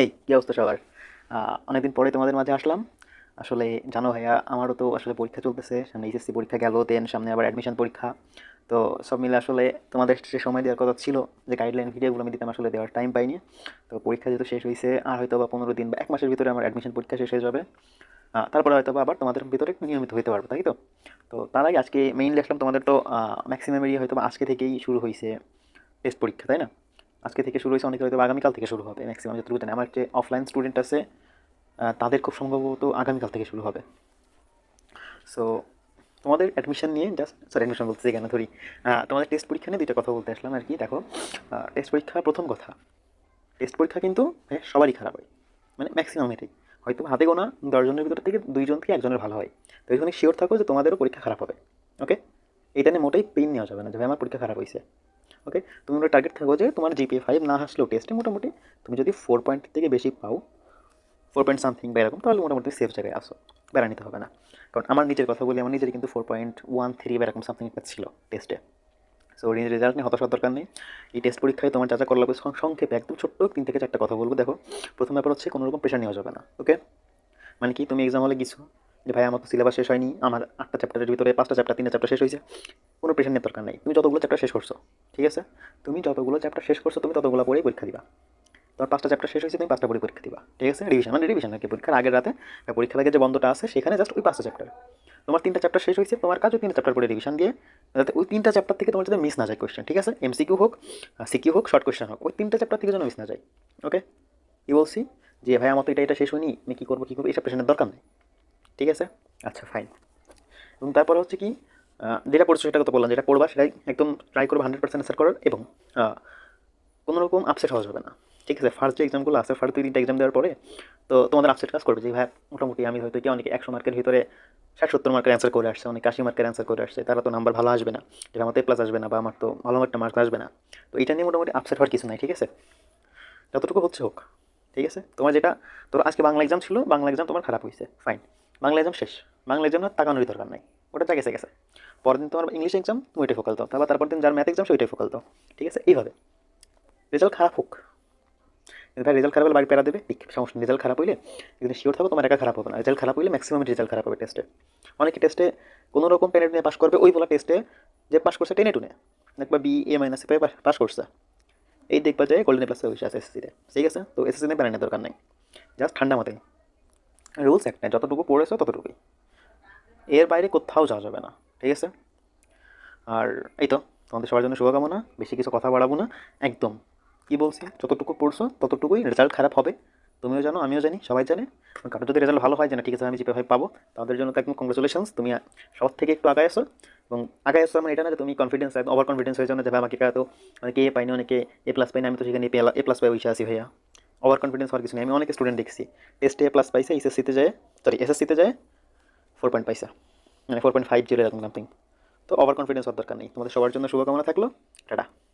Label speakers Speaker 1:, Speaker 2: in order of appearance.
Speaker 1: এই, কী অবস্থা সবার? অনেকদিন পরে তোমাদের মাঝে আসলাম। আসলে জানো ভাইয়া, আমারও তো আসলে পরীক্ষা চলতেছে, সামনে এইচএসসি পরীক্ষা গেল দেন সামনে আবার অ্যাডমিশন পরীক্ষা। তো সব মিলে আসলে তোমাদের সে সময় দেওয়ার কথা ছিল, যে গাইডলাইন ভিডিওগুলো আমি দিতাম আসলে দেওয়ার টাইম পাইনি। তো পরীক্ষা যেহেতু শেষ হয়েছে আর হয়তো বা পনেরো দিন বা এক মাসের ভিতরে আমার অ্যাডমিশন পরীক্ষা শেষ হয়ে যাবে। তারপরে হয়তো আবার তোমাদের ভিতরে নিয়মিত হতে পারব, তাই তো? তো তার আগে আজকে মেইনলি আসলাম তোমাদের তো ম্যাক্সিমাম এরিয়া হয়তো আজকে থেকেই শুরু হয়েছে টেস্ট পরীক্ষা, তাই না? আজকে থেকে শুরু হয়েছে, অনেকে হয়তো আগামীকাল থেকে শুরু হবে ম্যাক্সিমাম যতটুকু জানি। আমার যে অফলাইন স্টুডেন্ট আছে তাদের খুব সম্ভবত আগামীকাল থেকে শুরু হবে। সো তোমাদের অ্যাডমিশন নিয়ে জাস্ট সরি অ্যাডমিশন বলতে কেন ধরি তোমাদের টেস্ট পরীক্ষা নিয়ে দুইটা কথা বলতে আসলাম আর কি, দেখো টেস্ট পরীক্ষা প্রথম কথা। টেস্ট পরীক্ষা কিন্তু সবারই খারাপ হয়। মানে ম্যাক্সিমাম এটাই। হয়তো হাতে গোনা দশজনের ভিতর থেকে দুইজন থেকে একজনের ভালো হয়। তো এইখানে শিওর থাকো যে তোমাদেরও পরীক্ষা খারাপ হবে ওকে এটা নিয়ে মোটেই পেইন নেওয়া যাবে না, যে আমার পরীক্ষা খারাপ হয়েছে। ওকে তুমি ওটা টার্গেট থাকো যে তোমার জিপিএ ফাইভ না আসলেও টেস্টে মোটামুটি তুমি যদি ফোর পয়েন্ট থেকে বেশি পাও ফোর পয়েন্ট সামথিং বা এরকম, তাহলে মোটামুটি সেফ জায়গায় আসো। বেড়া নিতে হবে না। কারণ আমার নিজের কথা বলি, আমার নিজের কিন্তু ফোর পয়েন্ট ওয়ান থ্রি বা এরকম সামথিং একটা ছিল টেস্টে সো রেজাল্ট নিয়ে হতাশার দরকার নেই। এই টেস্ট পরীক্ষায় তোমার যা যা করা লাগবে সংক্ষেপে একদম ছোট্ট তিন থেকে চারটা কথা বলব। দেখো, প্রথম ব্যাপার হচ্ছে কোনো রকম প্রেশার নেওয়া যাবে না। ওকে মানে কি, তুমি এক্সাম হলে গেছো যে ভাই, আমার তো সিলেবাস শেষ হয়নি, আমার আটটা চ্যাপ্টারের ভিতরে পাঁচটা চ্যাপ্টার তিনটা চ্যাপ্টার শেষ হয়েছে, কোনো প্রেশার নেওয়ার দরকার নেই। তুমি যতগুলো চ্যাপ্টার শেষ করছ, ঠিক আছে? তুমি যতগুলো চ্যাপ্টার শেষ করছ, তুমি ততগুলো পরেই পরীক্ষা দিবা। তোমার পাঁচটা চ্যাপ্টার শেষ হয়েছে, তুমি পাঁচটা পরে পরীক্ষা দিবা, ঠিক আছে? রিভিশন মানে রিভিশন আর কি পরীক্ষার? আগের রাতে পরীক্ষার আগে যে বন্ধটা আছে, সেখানে জাস্ট ওই পাঁচটা চ্যাপ্টার তোমার তিনটা চ্যাপ্টার শেষ হয়েছে, তোমার কাজও তিনটা চ্যাপ্টার পরে রিভিশন দিয়ে, যাতে ওই তিনটা চ্যাপ্টার থেকে তোমার যাতে মিস না যায় কোয়েশ্চেন ঠিক আছে? এমসিকিউ হোক সিকিউ হোক শর্ট কোয়েশ্চেন হোক, ওই তিনটা চ্যাপ্টার থেকে যেন মিস না যায় ওকে কি বলছি যে ভাই, আমার তো এটা এটা শেষ হয়নি, আমি কী করব কী করব এইসব প্রেশানের দরকার নেই। ঠিক আছে? আচ্ছা ফাইন এবং তারপরে হচ্ছে কি যেটা পড়ছো সেটা তো বললাম, যেটা পড়বা সেটাই একদম ট্রাই করবে হান্ড্রেড পার্সেন্ট অ্যান্সার করার এবং কোনো রকম আপসেট হওয়া যাবে না। ঠিক আছে? ফার্স্ট যে এক্সামগুলো আছে ফার্স্ট দুই তিনটা এক্সাম দেওয়ার পরে, তো তোমাদের আপসেট কাজ করবে যে, ভাই, মোটামুটি আমি হয়তো কি অনেকে একশো মার্কের ভিতরে ষাট সত্তর মার্কের অ্যান্সার করে আসছে, অনেক আশি মার্কের অ্যান্সার করে আসছে, তারা তো নাম্বার ভালো আসবে না, যে আমার প্লাস আসবে না বা আমার তো ভালো একটা মার্ক আসবে না। তো এটা নিয়ে মোটামুটি আপসেট হওয়ার কিছু নাই, ঠিক আছে? যতটুকু হচ্ছে হোক, ঠিক আছে? তোমার যেটা, তোর আজকে বাংলা এক্সাম ছিল, বাংলা এক্সাম তোমার খারাপ হয়েছে ফাইন বাংলা এক্সাম শেষ। বাংলা এক্সাম না তাকানোরই দরকার নাই। ওটা যা গেছে গেছে। পরের দিন তোমার ইংলিশ এক্সাম তুমি ওইটাই ফোকাল দাও। তারপর তারপর দিন যার ম্যাথ এক্সাম ওইটাই ফোকাল দাও। ঠিক আছে? এইভাবে। রেজাল্ট খারাপ হোক। ভাই রেজাল্ট খারাপ হলে বাড়ি পেরা দেবে, ঠিক। সমস্যা রেজাল্ট খারাপ হইলে কিন্তু শিওর থাকো, তোমার একা খারাপ হবে না। রেজাল্ট খারাপ হইলে ম্যাক্সিমাম রেজাল্ট খারাপ হবে টেস্টে অনেকে টেস্টে কোনো রকম টেনে টুনে পাস করবে, ওই বলা টেস্টে যে পাস করছে টেনে টুনে দেখবা বি এ মাইনাসে পেয়ে পাস করছে। এই দেখবা যে গোল্ডেন প্লাস হয়েছে এসএসসিতে ঠিক আছে? তো এসএসসিতে প্যারানের দরকার নেই। জাস্ট ঠান্ডা মাথায়। রুলস একটাই যতটুকু পড়েছো ততটুকুই। এর বাইরে কোথাও যাওয়া যাবে না, ঠিক আছে? আর এই তো, তোমাদের সবার জন্য শুভকামনা, বেশি কিছু কথা বাড়াবো না, একদম। কি বলছি? যতটুকু পড়ছো, ততটুকুই রেজাল্ট খারাপ হবে। তুমিও জানো, আমিও জানি, সবাই জানে। কারও যদি রেজাল্ট ভালো হয় জানে ঠিক আছে, আমি জিপে ভাই পাবো। তাদের জন্য তো একদম কংগ্রেচুলেশনস তুমি সবার থেকে একটু আগায় আসো এবং আগায় আসো মানে এটা না যে তুমি কনফিডেন্স ওভার কনফিডেন্স হয়ে যাও না যে ভাই আমাকে তো অনেকে এ পাইনি অনেকে এ প্লাস পাইনি, আমি তো সেখানে এ প্লাস পাই বসে আসি ভাইয়া। ওভার কনফিডেন্স হওয়ার কিছু নেই। আমি অনেক স্টুডেন্ট দেখছি। টেস্টে এ প্লাস পাইছে এসএসসিতে যায় সরি এসএসসিতে যায় ফোর পয়েন্ট পাইছে। মানে ফোর পয়েন্ট ফাইভ জিরো এরকম সামথিং তো ওভার কনফিডেন্স হওয়ার দরকার নেই। তোমাদের সবার জন্য শুভকামনা থাকল। টাটা।